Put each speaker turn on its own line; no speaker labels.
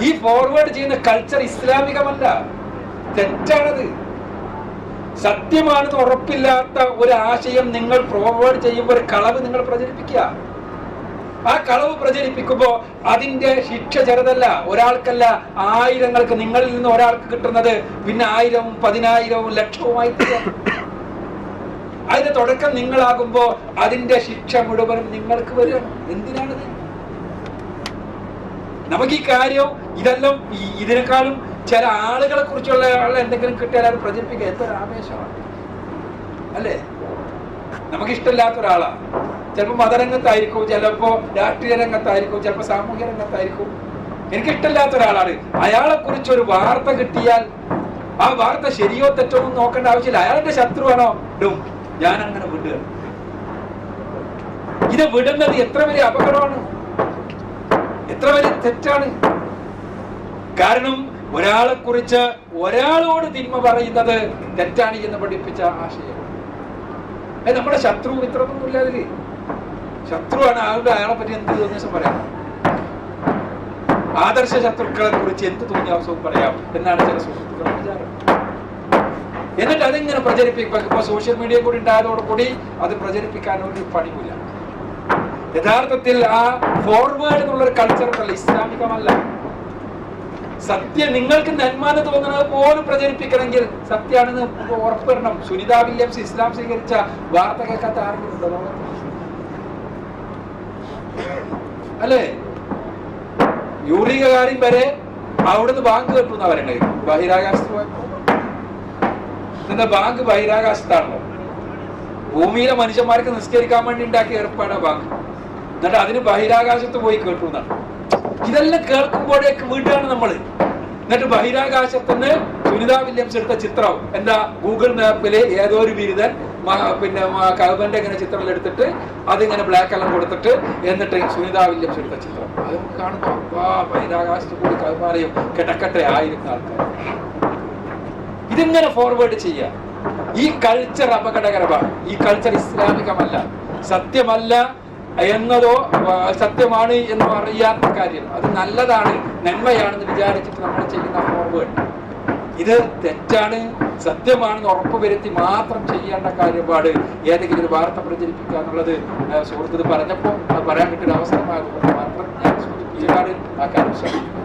ഈ ഫോർവേഡ് ചെയ്യുന്ന കൾച്ചർ ഇസ്ലാമികമല്ല. തെറ്റാണത്. സത്യമാണെന്ന് ഉറപ്പില്ലാത്ത ഒരു ആശയം നിങ്ങൾ ഫോർവേഡ് ചെയ്യുമ്പോൾ ഒരു കളവ് നിങ്ങൾ പ്രചരിപ്പിക്കുക. ആ കളവ് പ്രചരിപ്പിക്കുമ്പോൾ അതിന്റെ ശിക്ഷ ചെറുതല്ല. ഒരാൾക്കല്ല ആയിരങ്ങൾക്ക് നിങ്ങളിൽ നിന്ന് ഒരാൾക്ക് കിട്ടുന്നത് പിന്നെ ആയിരവും പതിനായിരവും ലക്ഷവുമായി. അതിന്റെ തുടക്കം നിങ്ങളാകുമ്പോ അതിന്റെ ശിക്ഷ മുഴുവനും നിങ്ങൾക്ക് വരികയാണ്. എന്തിനാണിത്? നമുക്ക് ഈ കാര്യം ഇതെല്ലാം ഇതിനേക്കാളും ചില ആളുകളെ കുറിച്ചുള്ള ആളെ എന്തെങ്കിലും കിട്ടിയാൽ അത് പ്രചരിപ്പിക്കുക എന്തൊരു ആവേശമാണ്. അല്ലേ? നമുക്ക് ഇഷ്ടമില്ലാത്ത ഒരാളാണ് ചിലപ്പോൾ മതരംഗത്തായിരിക്കും ചിലപ്പോ രാഷ്ട്രീയ രംഗത്തായിരിക്കും ചിലപ്പോൾ സാമൂഹ്യ രംഗത്തായിരിക്കും. എനിക്ക് ഇഷ്ടമില്ലാത്ത ഒരാളാണ്. അയാളെ കുറിച്ച് ഒരു വാർത്ത കിട്ടിയാൽ ആ വാർത്ത ശരിയോ തെറ്റോ ഒന്നും നോക്കേണ്ട ആവശ്യമില്ല. അയാളുടെ ശത്രുവാണോ? ഇടും ഞാൻ അങ്ങനെ വിടുക ഇത് വിടുന്നത് എത്ര വലിയ അപകടമാണ്? എത്ര വലിയ തെറ്റാണ്. കാരണം ഒരാളെ കുറിച്ച് ഒരാളോട് തിന്മ പറയുന്നത് തെറ്റാണ് എന്ന് പഠിപ്പിച്ച ആശയം. നമ്മുടെ ശത്രു മിത്രമൊന്നുമില്ല അതിൽ. ശത്രുവാണ് ആളുടെ അയാളെ പറ്റി എന്ത് തോന്നിയ പറയാം. ആദർശ ശത്രുക്കളെ കുറിച്ച് എന്ത് തോന്നിയ അവസരവും പറയാം എന്നാണ് ചില സുഹൃത്തുക്കളുടെ വിചാരം. എന്നിട്ട് അതിങ്ങനെ പ്രചരിപ്പിക്കും. ഇപ്പൊ സോഷ്യൽ മീഡിയ കൂടി ഉണ്ടായതോടുകൂടി അത് പ്രചരിപ്പിക്കാൻ ഒരു പണിയില്ല യഥാർത്ഥത്തിൽ ആ ഫോർവേഡ് എന്നുള്ള ഒരു കൾച്ചർ ഉണ്ടല്ലോ ഇസ്ലാമികമല്ല. സത്യം നിങ്ങൾക്ക് നന്മാന്ന് തോന്നുന്നത് പോലും പ്രചരിപ്പിക്കണമെങ്കിൽ സത്യമാണെന്ന് ഉറപ്പുവരണം സുനിത വില്യംസ് ഇസ്ലാം സ്വീകരിച്ച വാർത്ത കേൾക്കാത്ത ആരെങ്കിലും ഉണ്ടോ ലോകത്ത്? അല്ലേ? യൂറികാരി വരെ അവിടുന്ന് ബാങ്ക് കെട്ടുന്ന അവരുണ്ട് ബഹിരാകാശത്ത് പോയപ്പോ ബാങ്ക് ബഹിരാകാശത്താണല്ലോ ഭൂമിയിലെ മനുഷ്യന്മാർക്ക് നിസ്കരിക്കാൻ വേണ്ടി ഉണ്ടാക്കിയ ഏർപ്പാടാ ബാങ്ക്. എന്നിട്ട് അതിന് ബഹിരാകാശത്ത് പോയി കേട്ടു എന്നാണ്. ഇതെല്ലാം കേൾക്കുമ്പോഴേക്ക് വീട്ടാണ് നമ്മൾ എന്നിട്ട് ബഹിരാകാശത്തുനിന്ന് സുനിത വില്യംസ് എടുത്ത ചിത്രം. എന്താ? ഗൂഗിൾ മാപ്പിൽ ഏതോ ഒരു ബിരുദൻ പിന്നെ കൗബന്റെ ഇങ്ങനെ ചിത്രം എടുത്തിട്ട് അതിങ്ങനെ ബ്ലാക്ക് എല്ലാം കൊടുത്തിട്ട് എന്നിട്ട് സുനിത വില്യംസ് എടുത്ത ചിത്രം. അത് കാണുമ്പോ വാ ബഹിരാകാശത്ത് കൂടി കൗമാരയും കിടക്കട്ടെ ആയിരുന്ന ആൾക്കാർ ഇതിങ്ങനെ ഫോർവേഡ് ചെയ്യുക ഈ കൾച്ചർ അപകടകരമാണ്. ഈ കൾച്ചർ ഇസ്ലാമികമല്ല. സത്യമല്ല. എന്നതോ സത്യമാണ് എന്ന് അറിയാത്ത കാര്യം. അത് നല്ലതാണ് നന്മയാണെന്ന് വിചാരിച്ചിട്ട് നമ്മൾ ചെയ്യുന്ന ഫോർവേഡ് ഇത് തെറ്റാണ് സത്യമാണെന്ന് ഉറപ്പുവരുത്തി മാത്രം ചെയ്യേണ്ട കാര്യപാട് ഏതെങ്കിലും ഒരു വാർത്ത പ്രചരിപ്പിക്കുക എന്നുള്ളത് സുഹൃത്ത് പറഞ്ഞപ്പോൾ പറയാൻ കിട്ടിയൊരു അവസരമാകുമ്പോൾ മാത്രം ഞാൻ സൂചിപ്പിച്ചതാണ് ആ കാര്യം